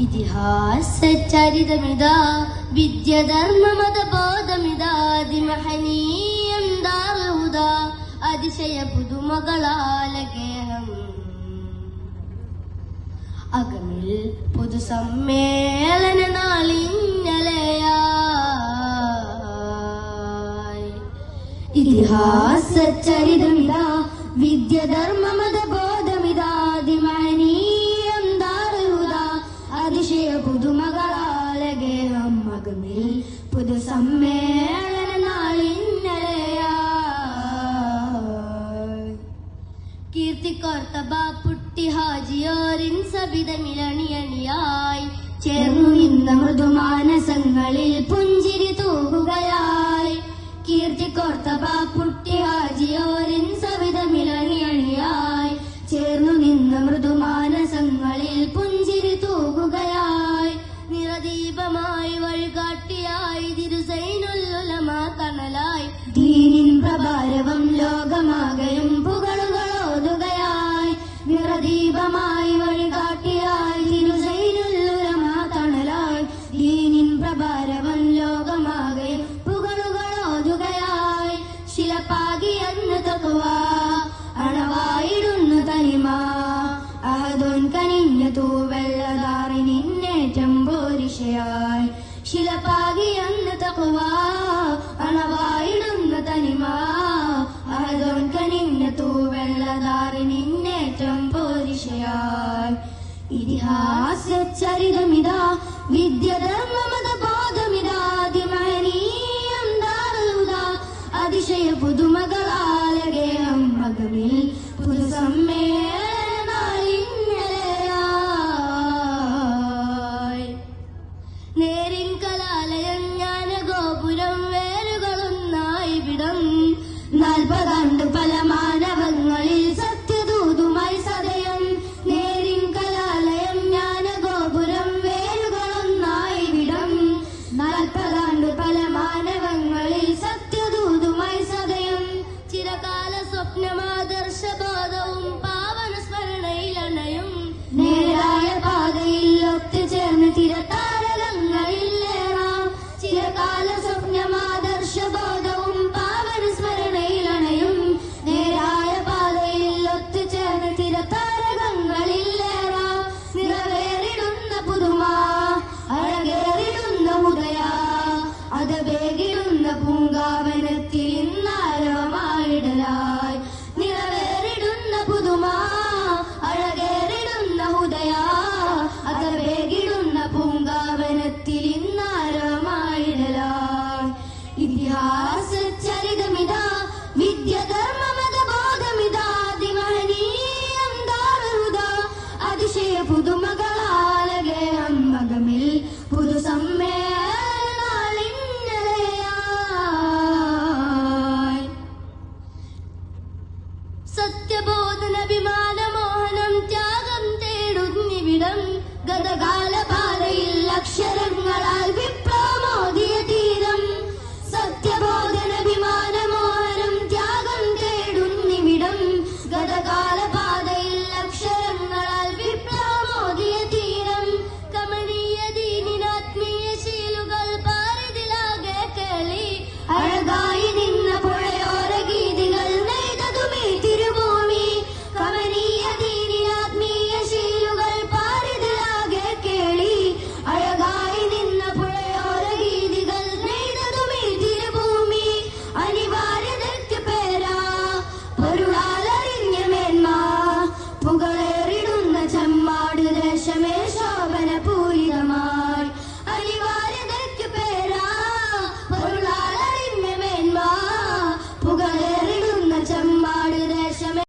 ഇതിഹാസ ചരിതമിതാ വിദ്യധർമ്മമതബോധമിതാതിമഹനീയം അതിശയ പുതുമകളാലകേഹം അകമിൽ പൊതുസമ്മേളന നാളിന്നലയായി ഇതിഹാസ പൊതുസമ്മേളന നാളിന്നലയായി കീർത്തിക്കോർത്ത ബാപ്പുട്ടി ഹാജിയോരിൻ സബിതമിലണിയണിയായി ചേർന്നു നിന്ന മൃദുമാനസങ്ങളിൽ പുഞ്ചിരി തൂകുകയായി. കീർത്തിക്കോർത്ത ബാപ്പുട്ടി ഹാജിയോരിൻ സബിതമിലണിയണിയായി ചേർന്നു നിന്ന മൃദുമാനസങ്ങളിൽ പുഞ്ചിരി തൂകുകയായി. നിറദീപമായി വഴികാട്ടിയായി തിരുസൈനുല്ലുലമ കണലായി ദീനിൻ പ്രഭാരവം ലോകമാകയും പുകളുകളോതുകയായി നിറദീപമായി വഴികാട്ടിയായി തിരുസൈനുല്ലുലമ തണലായി. ദീനിൻ പ്രഭാരവം ലോകമാകയും പുകളുകളോതുകയായി ശിലപ്പാകി അന്ന് തക്കുവ അണവായിടുന്നു തനിമ. അഹദോൻ കനിഞ്ഞ തൂവെള്ളതാറി നിന്നേറ്റം പോരിശയായി ശിലപാകി അന്ന് തക്കുവ അണവായിടുന്ന തനിമ. അഹദോൻക നിന്ന തൂവെള്ളതാറി നിന്നേറ്റം പോരിശയായി. ഇതിഹാസ ചരിതമിതാ വിദ്യധർമ്മമത ബോധമിതാതിമഹനീയം ദാറുദ അതിശയ പുതുമകളാലകേഹം മകമിൽ പുതുസമ്മേളനായി ಗದಗಾಲ